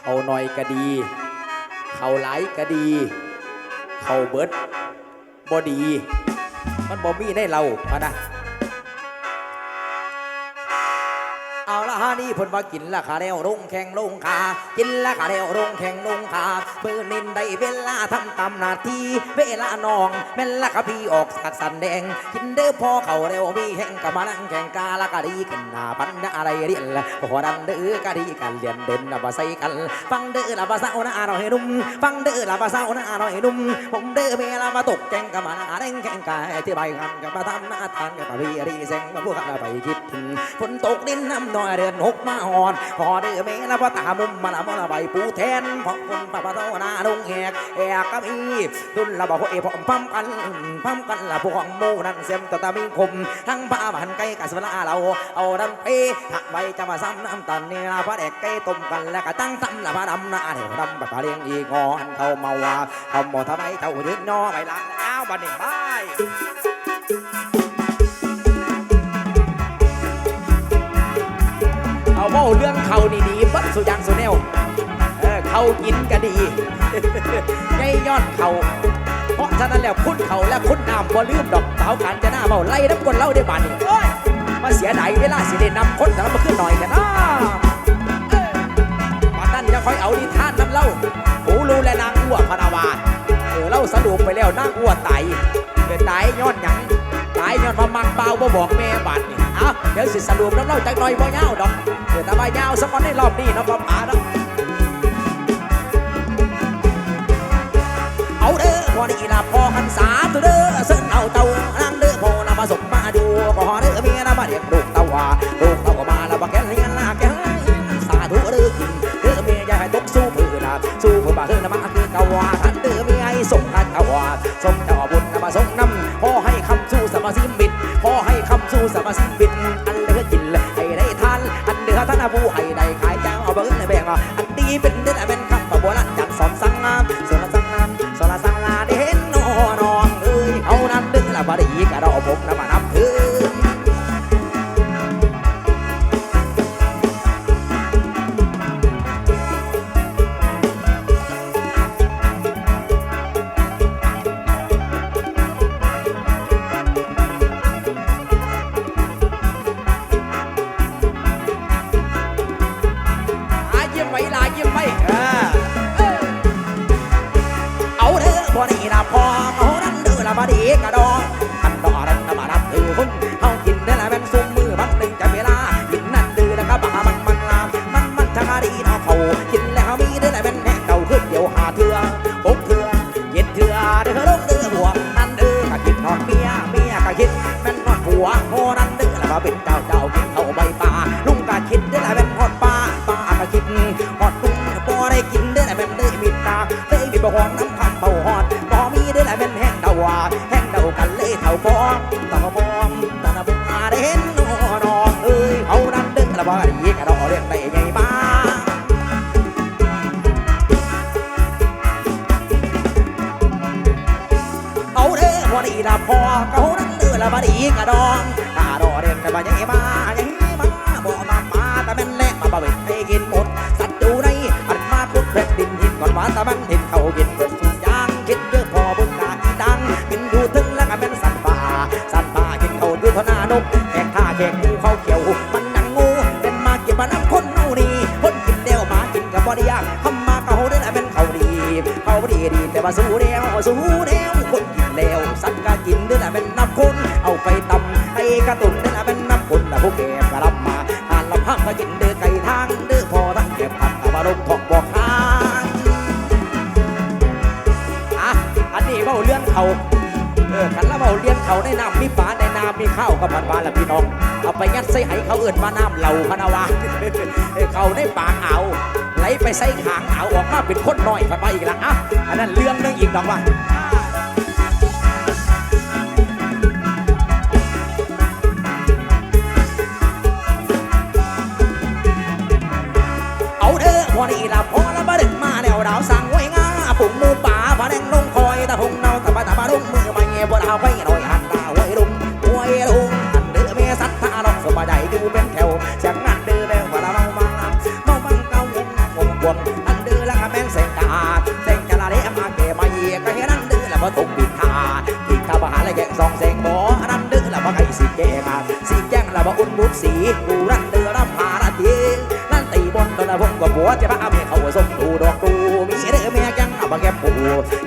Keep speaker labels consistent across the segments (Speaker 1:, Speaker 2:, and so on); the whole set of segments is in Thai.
Speaker 1: เขาหน่อยก็ดี เขาหลายก็ดี เขาเบิดบ่ดี มันบ่มีในเราพะนะาละฮะนี่เพนว่ากินละขาเดียวลงแข่งลงขากินละขาเดียวลงแข่งลงขาเบอร์นินได้เวลาทำตามนาทีเวลานองแม่นละกะพี่ออกสักสันแดง กินเด้อพอเขาเร็วมีแข่งกับมาลังแข่งกาละกะดีกันหนาปันอะไรเรียนละพอดันเด้อกะดีกันเรียนเด่นละภาษากัน ฟังเด้อละภาษาหน้าหน่อยนุ่มฟังเด้อละภาษาหน้าหน่อยนุ่มผมเด้อเมลามาตกแข่งกับมาแข่งแข่งกายที่ใบกันกับมาทำหน้าทานกับมาพี่รีแซงมาพวกกันไปคิดถึงฝนตกดินน้ำน้อยเดือนหกมาอ่อนพอเด้อเมลาว่าตามุมมาละมาละใบปูแทนพราะคนปะปะโตนาลงแหกแหกก็มีตุนละบอกเอพอมพัมกันพัมกันละพวกมูนั่นเสียมตะตามีคมทั้งป้าบันไก่กัสวลาเราเอาดำเปหักใบจะมาซ้ำน้ำตันนี่ละพระเด็กไก่ต้มกันแล้วก็ตั้งซ้ำละพระดำนาเดี๋ยวดำบัดปลาเลี้ยงอีกอนเขามาว่าเขาหมดทำไมเท่ายืนนอไปละแล้วบัดนี้บาย เอาเว่าเรื่องเขานี่ดีเบัดสุยางสุแนวเออเขากินก็ดีไงยอดเขาเพราะฉะนั้นแล้วคุณเขาและคุณน้ำบ่ลืมดอกสาวการจะหน้าเบาไล่น้ำกลเล่าได้บานนี่เอ้ยมาเสียดายเวลาสิได้นำคนแต่ละมาขึ้นหน่อยกันนะเอ้ยบัดนั้นจะคอยเอาดีท่านน้ำเล่าหูรู้และนางอ้วพนาวาเออเล่าสรุปไปแล้วนางอ้วตเกิดตายยอนหยังตายยอนมามักเปล่าบ่บอกแม่บาดนี่ เอาเดี๋ยวสิสรุปน้ำเล่าจักหน่อยบ่ยาวดอกเดแต่ว่ายาวสักวันในรอบนี้นาะพ่อป๋าเนาะเอาเด้อพอนี่ละพอกันสาธุเด้อเส้นเอาเต่านางเด้อพอละมาสมมาดูขอเด้อเมียละมาเรียกลูกเต่าว่าลูกเต่าก็มาและบักแกนเลียนละแกนสาธุเด้อกินเด้อเมียอย่าให้ตกสู้เพื่อนะสู้เพื่อบ้านเด้อนะมาคือเก่าว่าท่านเด้อเมียให้ส่งกันเก่าว่าส่งเจ้าบุญนะมาส่งน้ำพอให้คำสู้สมาสิม มาสิบินอันเดือกินให้ได้ทานอันเดือท่านผู้ให้ได้ขายเจ้าเอาเบิ้งในแบ่งอันดีเป็น มาเป็นเจ้าเจ้ากินเข้าใบป่าลุงกะคิดได้ละแม่นฮอดป่าป่ากะคิดฮอดลุงบ่ได้กินได้ละแม่นได้มิดตาได้มีบ่ฮ้อนน้ำคำเบาฮอดบ่มีได้ละแม่นแห้งเดาว่าแห้งเดากันเลยเท่าฟองเท่าฟองตาบุอาได้เห็นนอนเอ้ยเอานั่นด้อละบ่ดีกระดอเรียกได้ใหญ่มาเอาเด้อพอดีละพอเขานั่นเด้อละบดีกระดอง กาดอเด่นกันมาใหญ่มาใหญ่มาบ่มามาแต่แม่นแลมาบ่เวทให้กินหมดสัตว์อยู่ในอันมาพุดแผ่นดินหินก่อนหวานแต่มันเห็นเขากินเบิดทุกอย่างคิดเยอะพอบุญนาอีดังกินอยู่ถึงแล้วก็แม่นสัตว์ป่าสัตว์ป่ากินเขาด้วยทนานกแขกท่าแขกงูเขาเขียวมันหนังงูเป็นมาเก็บมาน้ำคนเน่นี่คนกินเดียวมากินกับบ่ได้ยากทำมาเขาได้แหละเป็นเขาดีเขาดีดีแต่ว่าสู้เดียวสู้เดียวคนกินแล้วสัตว์ก็กินด้วยแหละเป็นน้ำคนเอาไป กระตุนด้วยแหละเป็นน้ำคนนะพวกแกก็รับมาทานลำพังก็กินเดือไก่ทางเดือพอทั้งเก็บผักเอามาลงทอกบอกค้างอะอันนี้เบาเรื่องเขาเออกันล้วเบาเลี้ยงเขาในน้ำมีปลาในน้ำมีข้าวกับผัดปลาและพี่น้อง เอาไปยัดใส่ไหเขาเอื่นมาน้ำเหล่าพะนาวาเขาในปากเอาไหลไปใส่ขางเอาออกมาเป็นคนน้อยผัดมาอีกละอะอันนั้นเรื่องนึงอีกดอกว่า ละพอละบะดึกมาแล้วดาวสังไว้งาปุ่งมูป่าพะแดงลงคอยตะหงเนาตะบะตะบะรุ่งมือไม่เงี้ยบ่ดาวไปหน่อยหันตาไว้รุงไวยรุงอันเดือเมสัตตาลองสบายใจดูเป็นแถวจากงานเดือแล้วว่าละเมามางเมามังเกางงงงงอันเดือละแม่นเสกตาเสงกะละเดมาเกมาเยียก็เฮนั่นเดือละบ่ถูกปิดตาปิดตาบ่หาละแกงสองเสกบ่อันนเดือละบ่ไก่สีแกงสีแกงละบ่อุ่นบุกสีกูรันเดือ บนตอนละพงกับบัวจะพาเมียเขาส่งดูดอกกูมีเด้อเมียจังเอามาแก้มปู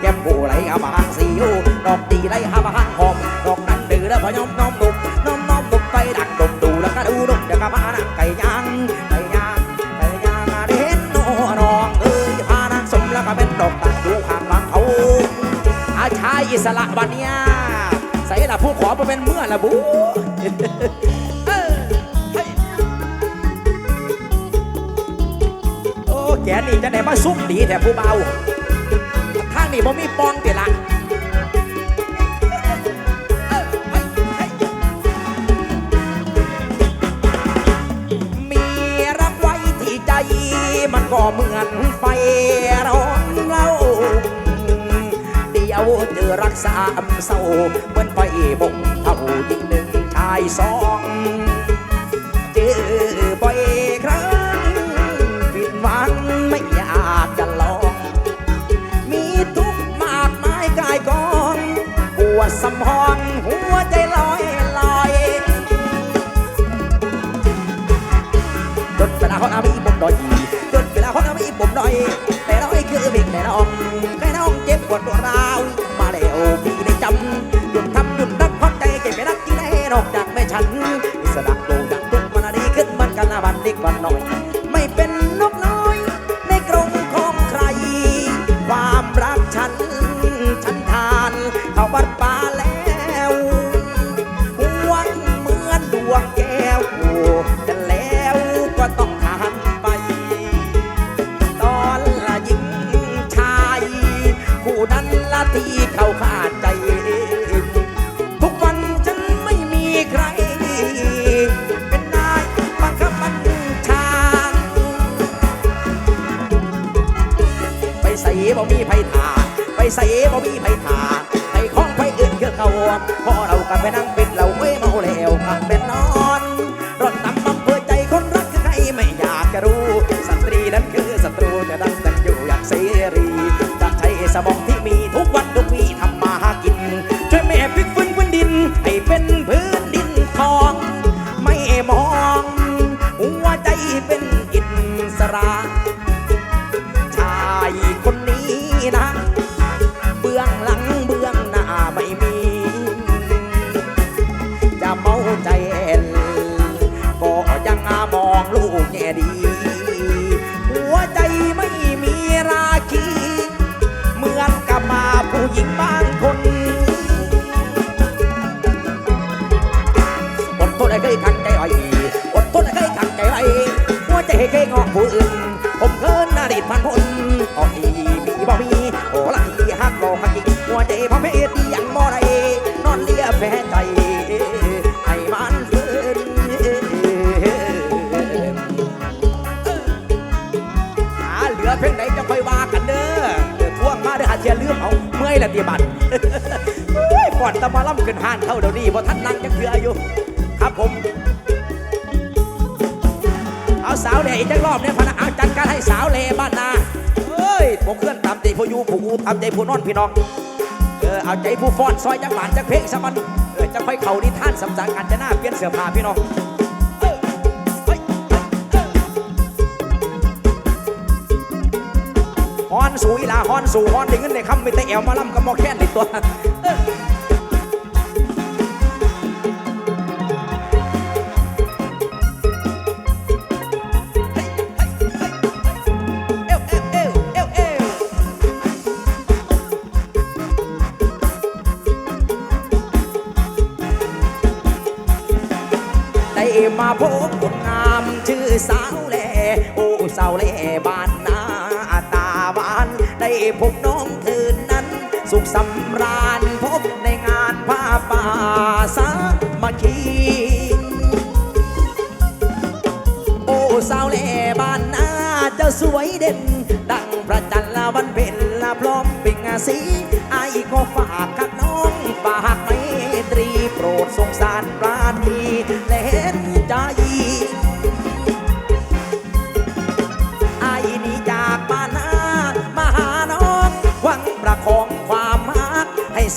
Speaker 1: แก้มปูไหลเอามาหางสีอูดอกตีไหลเอามาหางหอมดอกนั้นดือละพยอมน้อมนุมน้อมน้อมนุมไปดักดุมดูแล้วก็ดูดมเดี๋ยวก็มานั่งไก่ย่างไก่ย่างไก่ย่างเด่นโนน้องเอ้ยพานางสมแล้วก็เป็นดอกตัดดูข้างหลังเขาอาชายอิสระบันเนี้ยใส่ละผู้ขอมาเป็นเมื่อละบู แกนี่จะไหนมาซุ่มดีแต่ผู้เบาข้างนี่บ่มีปองเดี๋ยวละมีรักไว้ที่ใจ มันก็เหมือนไฟร้อนเล่าเดียวเจอรักษาอำเศร้าเหมือนไฟบงเท่ายิ่งหนึ่งชายสอง วดสมองหัวใจลอยลอยจนเวลาเขาเอามีผมดอยจนเวลาเขาเอามีผมดอย แต่เราไม่คือเพียงแต่น้องแค่น้องเจ็บปวดตัวราวมาแล้วพี่ได้จำหยุดทำหยุดรักพักใจเก็บไปรักที่ไหนนอกจากแม่ฉันอิสระโลดังทุกมันดีขึ้นมันกันละวันเด็กวันน้อย บ่มีไผถาไปใส่บ่มีไผถาไปของไผอื่นคือเขาพอเรากับไปนั่งเป็นเราเอ้ย ลูกแง่ดี หัวใจไม่มีราคี เหมือนกับมาผู้หญิงบางคนอดทนให้เคยขังใจไว้อดทนให้เคยขังใจไว้หัวใจให้เคยงอกผู้อื่น อยละเตียบัตรโอ้ยก่อนตะมาล่ำขึ้นห้านเท่าเดี๋ยวนี้เพราะท่านนั่งจังเถื่ออยู่ครับผม เอาสาวเล่อีกจังรอบเนี่ยพนะเอาจัดการให้สาวเล่บ้านนาเอ้ยผมเคลื่อนตามใจผู้อยู่ผู้อูตามใจผู้นอนพี่น้องเออเอาใจผู้ฟ้อนซอยจังหวานจังเพลงสมันเออจะค่อยเข่านิท่านสำจังกันจะหน้าเปลี่ยนเสื้อผ้าพี่น้อง อนสู่อีลาฮอนสู่ฮอนได้เงินได้คำไม่แต่แอวมาล่ำกับมอแค้นในตัวเอวเอวเอวเอวเอวได้มาพบคนงามชื่อสาวแลโอ้สาวแลบ้าน พบน้องคืนนั้น สุขสำราญพบในงานผ้าป่าสามัคคีโอ้สาวเล่บ้านนาจ้าสวยเด่น ดังพระจันทร์ละวันเพ็ญละพร้อมปิงสีไอ้ก็ฝากกับน้องฝากไมตรีโปรดสงสารปราณีและ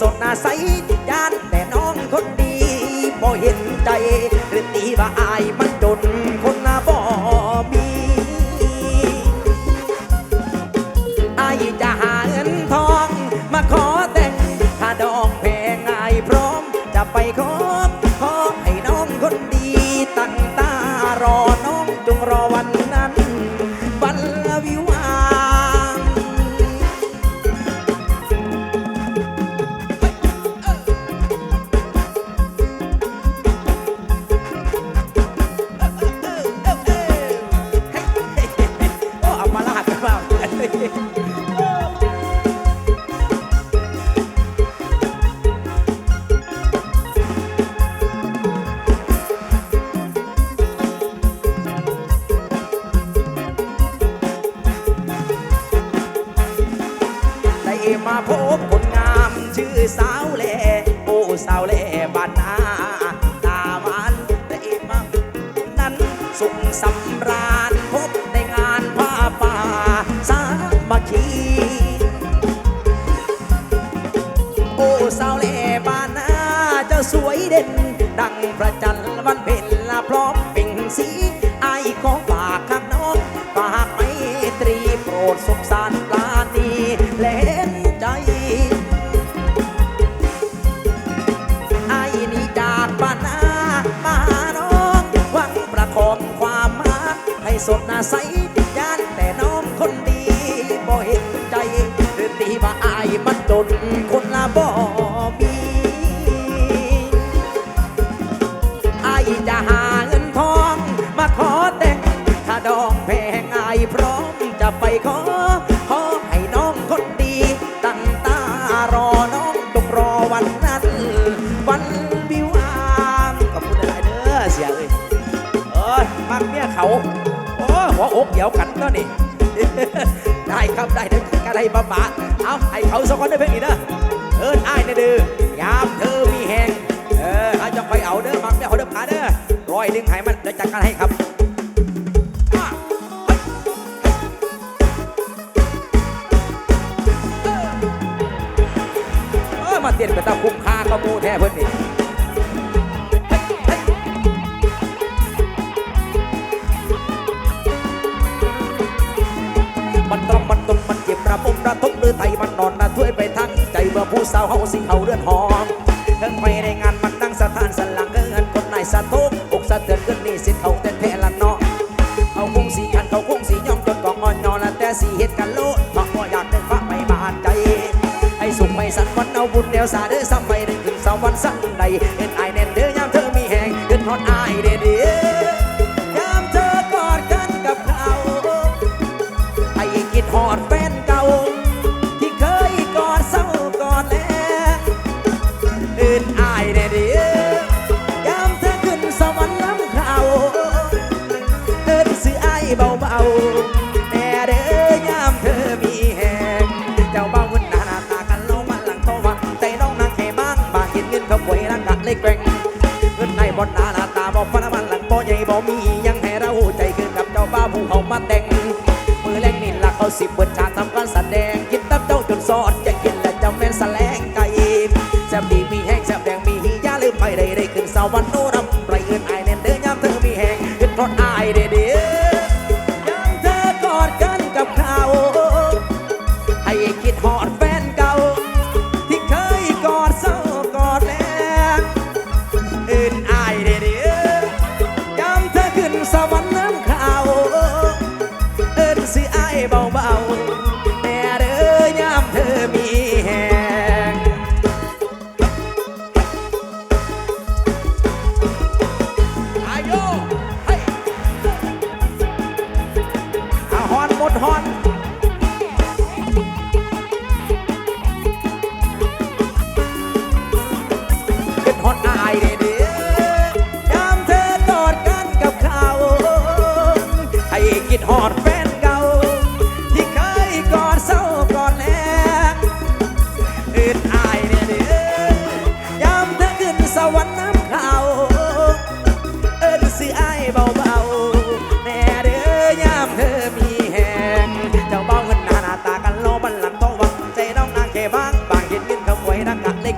Speaker 1: สดหาน้องหวังประคองความรักใส พระจันทร์วันเพ็ญละพร้อมเป่งสีไอ้ของฝากข้างน้องฝากไมตรีโปรดสงสารปลาณีและเห็นใจไอ้นี่จากบ้านนามาน้องหวังประคองความมาให้สดนาใส จะหาเงินทอง มาขอแต่ง ถ้าดองแพงอายพร้อมจะไปขอ ขอให้น้องคนดี ตั้งตารอน้องต้องรอวันนั้น วันวิวาห์ขอบคุณหลายเด้อเสียเอ้ยเอ้ยมักเมี่ยเขา โอ้หัวอกเดียวกันตัวนี่ได้ครับได้เด้อก็ได้บ้าบาเอาให้เขาสองคนได้เพ่งอีกเด้อเอิ้นอ้ายนะเด้อยามเธอ ร้อยหนึงให้มันเดี๋ยวจัดการให้ครับอะเฮ้ยเออมาเตียนไปตาคุ้มค่าก็มูแท้เพิ่อนนี่มันตรอมมันตุนมันเจ็บระบมระทบหรือไทยมันนอนนะถ้วยไปทั้งใจเมื่อผู้สาวเฮาสิเอาเรือนหอมเดินไปในงานมันดังสถานสลังเงินคนนายสะทุกะเตือนขึ้นนี่สิเขาแต่แท้ละเนาะเอาคงสีกันเขาคงสีย่อมจนกองอ่อนนอละแต่สีเห็ดกันโลดเพราะว่าอยากได้ฟ้าไม่บานใจให้สุขไม่สันวันเอาบุญเดียวสาเด้อซ้ำไปได้ถึงสาววันสั้นใด บนหน้าหน้าตาบอกฟันมันหลังบ่ใหญ่บ่มียังให้เราใจขึ้นกับเจ้าบ้าผู้เขามาแต่งมือแรงนี่ละเขาสิบเปิดฉากทำการแสดงกินตับเจ้าจนสอดจะกินและจะแม่นแสลงไก่แซ่บดีมีแห้งแซ่บแดงมีหียาลืมไปได้ได้ขึ้นสวรรค์โน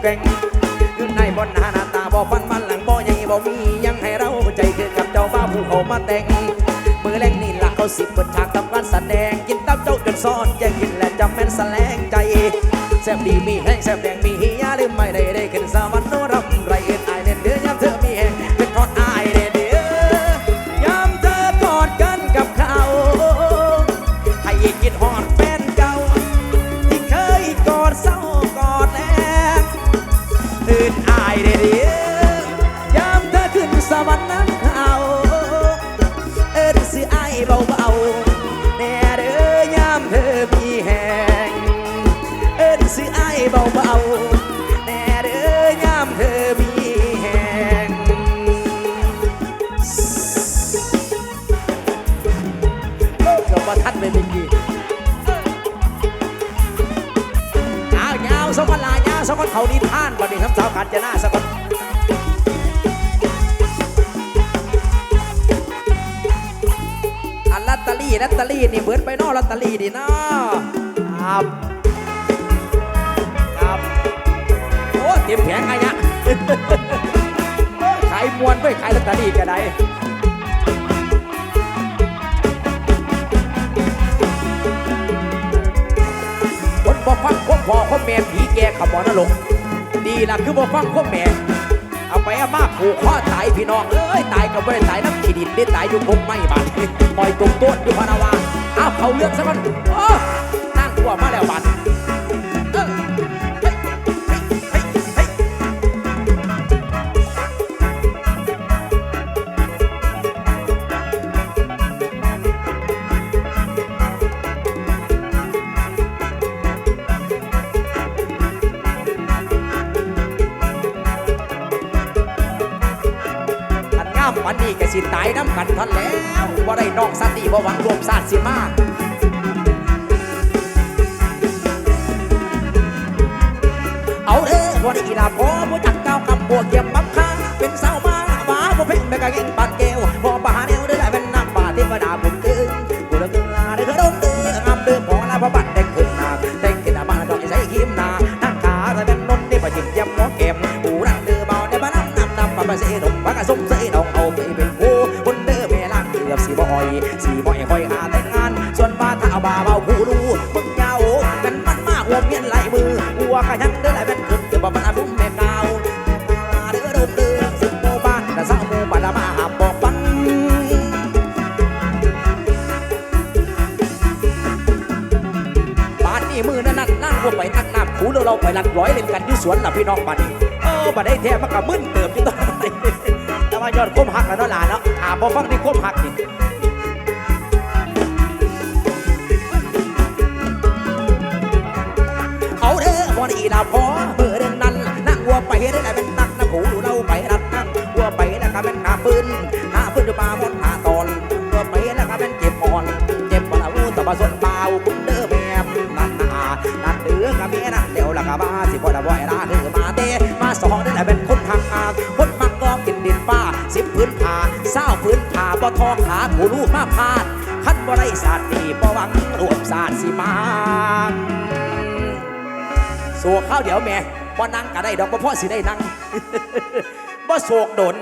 Speaker 1: แกร่งยืนในบนหน้าหน้าตาบ่ฟันมันหลังบ่ยังบ่มียังให้เราใจคือกับเจ้าบ้าผู้เขามาแต่งมือแรงนี่ละเขาสิบเปิดฉากทำการแสดง กินตับเจ้าจนซ้อนแย่งกินและจำแม่นแสลงใจแซ่บดีมีแห้งแซ่บแดงมีหิยาลืมไม่ได้ได้ขึ้นสวรรค์โนรำไรเอ็นไอายเน่นเดือยามเธอมีแห้ ตเตอรี่ลอตเตอรี่นี่เบิดไปเนอลอตเตอรี่ดีเนาะครับครับโอ้เตรียมแผงไงเนี่ยโอ้ยขายมวนไปขายลอตเตอรี่ก็ได้คนบ่ฟังควบพ่อควบแม่ผีแกขบอนรกดีล่ะคือบ่ฟังควบแม่ เอาไปเอามาผูกข้อตายพี่น้องเอ้ยตายก็บ่ได้ตายน้ำขี้ดินได้ตายอยู่พงไม่บาดปล่อยตรงต้นอยู่พานาวาเอาเขาเลือกซะมันโอ้นั่งตัวมาแล้วบาด สิตายน้ำกันทันแล้วว่าได้น้องสันติบ่หวังรวมศาสตร์สิมาเอาเด้อวันนี้ลาพอผู้จักเก้าวกำบวกเยี่ยมบับค้างเป็นเศร้า ล้วเราไปลัดร้อยเล่นกันที่สวนล่ะพี่น้องบาดนี่เออบัดได้แท้มันก็มึนเติมอยู่ตอนนั้แต่ว่ายอดก้มหักแล้วเนาะหลานเนาะอ่าพอฟังที่ก้มหักนี่เอาเด้อพอดีลาพอเมื่อเรื่องนั้นนั่งวัวไปได้ไหนเป็นตักนะขูเราไปรัดนั่งวัวไปแล้วก็เป็นหาปืนหาปืนจะมาหมดหาตอนวัวไปแล้วก็เป็นเจ็บอ่อน เจ็บปวดหูตะบะสนเบาคุณเด้อแม่นั่นนานั่นเด้อกับเมียนั่นเดี๋ยว ละกับมาสิบ่ได้บ่อยลาเด้อมาเตมาสองได้แหละเป็นคนทางอาคนมักก็กินดินฟ้าสิบพื้นผาเศร้าพื้นผาบ่ทองขาถูลูกมาพาดคันบ่ได้ศาสตร์ดีบ่หวังรวมศาสตร์สิมาสู้ข้าวเดี๋ยวแม่บ่นั่งก็ได้ดอกบ่พ่อสิได้นั่งบ่โศกดน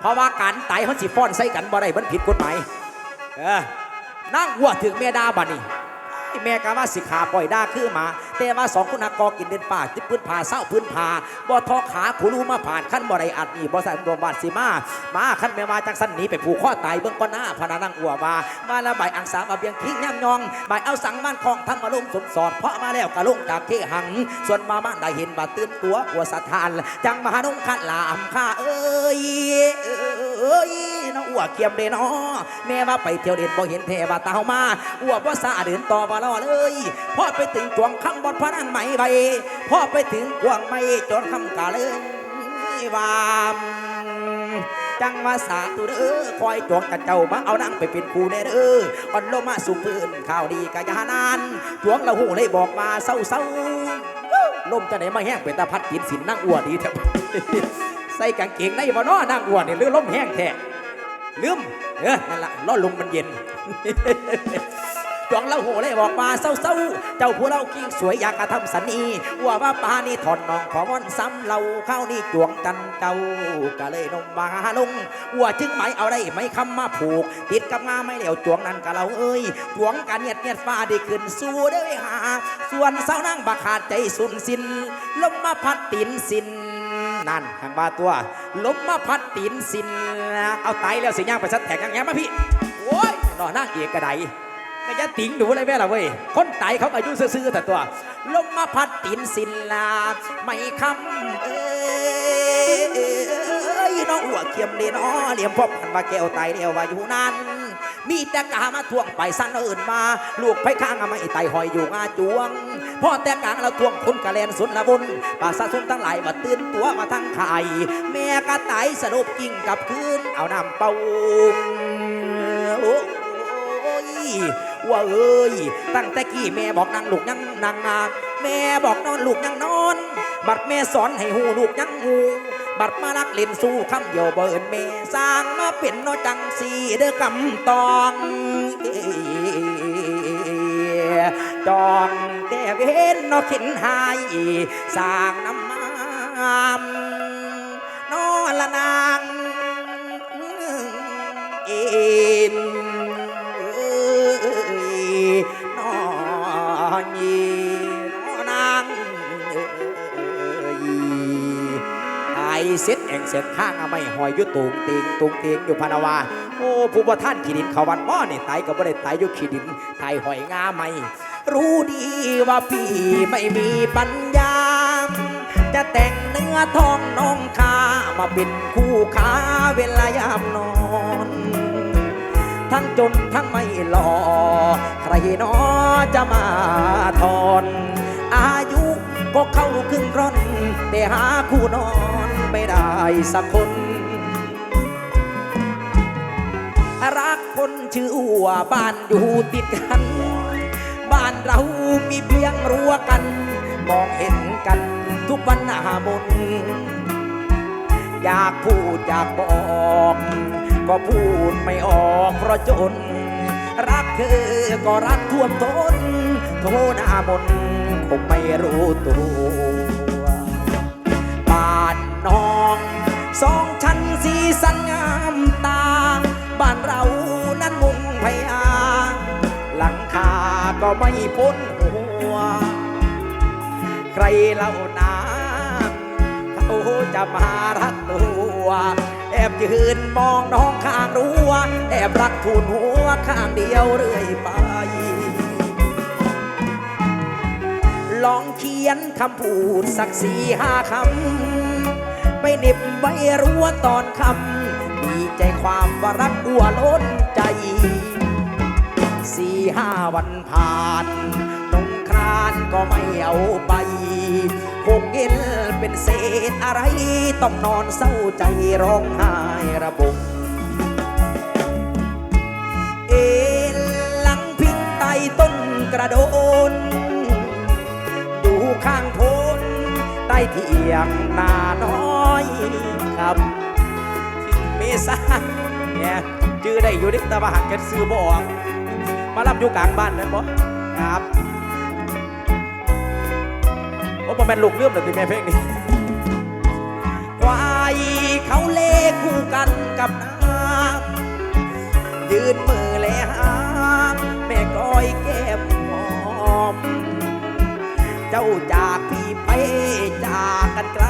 Speaker 1: เพราะว่าการตายเขาสิฟ้อนใส่กันบ่ได้มันผิดกฎหมายเออนั่งวัวถึงแม่ดาบัดนี่ไอ้ แม่กาว่าสิขาปล่อยดาคือหมา แต่ว่าสองคุณากอกินเดินป่าจิบพื้นผาเศร้าพื้นผาบ่ทอขาผูรูมาผ่านขั้นบ่ได้อัดนี่บ่ใส่ดวงบาดสิมามาขั้นแม่มาจังสันหนีไปผูกข้อตายเบื้องก้อนหน้าพนานั่งอัวมามาล้วใบอังสามาเบียงคิงย่ำยองใบเอาสังมันของทำมาลงสมสอดเพราะมาแล้วกะลงจากเทหัง ส่วนมามาได้เห็นบาตื่นตัวอัวสะทานจังมาหานุ่งขันลามข้าเอ้ยเอ้ย น้องอัวกเกียมเดนอแม่ว่าไปเที่ยวเด่นบ่เห็นเทวาตาเฮามาอัวกว่าสาเดินต่อมาล่อเลยพ่อไปถึงจวงคำบดพระนั่งไหมใบพ่อไปถึงกวงไม่จนคำกาเลยวามจังว่าสาธุเด้อคอยจวงกับเจ้ามาเอานางไปเป็นครูแน่เด้ออ่อนลมาสู่พื้นข่าวดีกะยานานจวงละหูเลยบอกมาเศร้าเศร้าๆลมจะไหนมาแห้งเป็นตาพัดกินสินนั่งอ้วนดีแท้ใส่กางเกงในบ่น้อนั่งอ้วนนี่หรือลมแห้งแท้ ลืมเออนั่นละล้อลมมันเย็นจวงเราโหเลยบอกมาเศร้าๆ เจ้าผู้เรากิ้งสวยอยากกระทำสันนีว่าว่าปานี่ถอนน้องขอมอนซ้ำเราเข้านี่จวงกันเจ้าก็เลยนมมาลงว่าจึงหมายเอาได้ไม่คำมาผูก ติดกับงาไม่เหลียวจวงนั้นกับเราเอ้ยจวงกันเนียดเนียดฟ้าได้ขึ้นสู่ได้อหา ส่วนเศร้านั่งบักขาดใจสุนสินลมมาพัดตินสิน นั่นข้างบ้านตัวลมมาพัดตีนสินเอาไตแล้วสิย่างไปสัดแตกยังไงมาพี่โอ้ยนอนนั่งเอกกระไดก็จะติงดูเลยแม่ละเว้ยคนไตเขาอายุซื่อๆแต่ตัวลมมาพัดตีนสินลาไม่คำเอ้ยน้องหัวเขียมเดนอเหลี่ยมพบกันว่าแก้วไตเดียวว่าอยู่นั้น มีแต่กามาทวงไปสั่นเอาอื่นมา ลูกไผ่ข้างอะไม่ไตหอยอยู่งาจวงพ่อแต่กลางเราทวงคุณกะแลนสุนละบุญป่าสะสุนทั้งหลายมาตื่นตัวมาทั้งไข่แม่กะไตสรุปกิ่งกับคืนเอาน้ำเป่าโอ้ยว่าเอ้ยตั้งแต่กี้แม่บอกนางลูกยังนางงาแม่บอกนอนลูกยังนอน บัดแม่สอนให้หูลูกยังหู บัดมาลักเล่นสู้คำเดียวเบิร์นแม่สร้างมาเป็นโนจังสีเด้อกำตองเอ้ยจองแต่เว้นนอขินหายสร้างน้ำมามนอละนางอ็น งเซ็ตข้างเอาไม่หอยอยุตุงเตีงตุงเตีงอยู่พานาวาโอ้ผู้บ่ท่านขีดินเขาวันบ่อนี่ไตก็บ่ได้ไตอยู่ขีดินไตหอยงาไม่รู้ดีว่าพี่ไม่มีปัญญา จะแต่งเนื้อทองน้องคามาเป็นคู่ค้าเวลายามนอน ทั้งจนทั้งไม่หล่อใครนอจะมาทอน อายุก็เข้าครึ่งร่อน แต่หาคู่นอน ไม่ได้สักคน รักคนชื่ออัวบ้านอยู่ติดกัน บ้านเรามีเพียงรั้วกัน มองเห็นกันทุกวันหน้ามนอยากพูดอยากบอก ก็พูดไม่ออกเพราะจน รักเธอก็รักท่วมทนโทหน้ามนคงไม่รู้ตัว สองชั้นสีสันงามตา บ้านเรานั้นมุงพยา หลังคาก็ไม่พ้นหัว ใครเล่านาเขาจะมารักตัวแอบยืนมองน้องข้างรั้วแอบรักทูนหัวข้างเดียวเรื่อยไป ลองเขียนคำพูดสักสี่ห้าคำ ไปเหน็บไว้รั้วตอนคำมีใจความว่ารักอัวล้นใจ สี่ห้าวันผ่านนงครานก็ไม่เอาไปคงเห็นเป็นเศษอะไร ต้องนอนเศร้าใจร้องไห้ระบมเอ็นหลังพิงใต้ต้นกระโดนอยู่ข้างโพน ใต้เทียงนาน้อยครับเมษาเนี่ยจื้อได้อยู่ดิต่ว่าหักกันซื้อบ่ออกมารับอยู่กลางบ้านนั่นบ่ครับโอ้บ่แม่นลูกเลื่อมเลยที่แม่เพลงนี้ควายเขาเล่คู่กันกับน้ำยืนมือแลหามแม่ก้อยแก้มหอม เจ้าจากพี่ไปจากกันไกล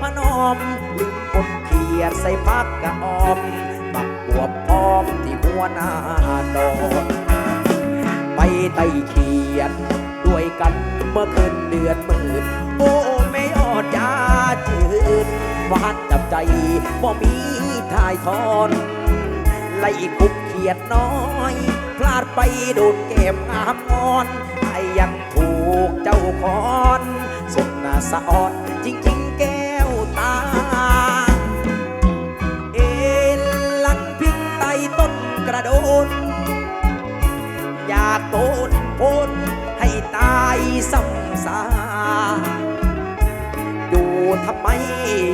Speaker 1: มานมลืมปนเขียดใส่พักกระออมบักบวบพร้อมที่หัวหน้าดอนไปไต่เขียดด้วยกันเมื่อคืนเดือนหมื่นโอ้ไม่ออดยาจืดวาดจับใจบ่มีทายทอนไล่คุกเขียดน้อย พลาดไปโดนเก็บงามอ่อน กเจ้าคอนสุดนาสะอ่อนจริงๆแก้วตา เอ็นหลังพิงใต้ต้นกระโดน อยากโตนพ้นให้ตายซ้ำซาอยู่ทำไม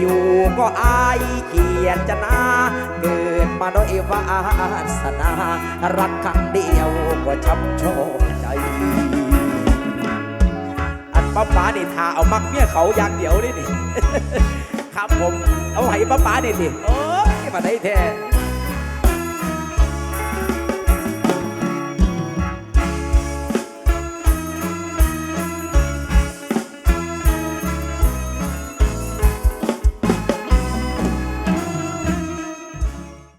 Speaker 1: อยู่ก็อายเกียดจะนาเกิดมาด้วยวาสนา รักครั้งเดียวก็ช้ำโชคใจ ป้าป๋านี่ทาเอามักเมียเขาอย่างเดียวนี่นี่ครับผม เอาให้ป้าป๋านี่ดิโอ้ยมาได้แท้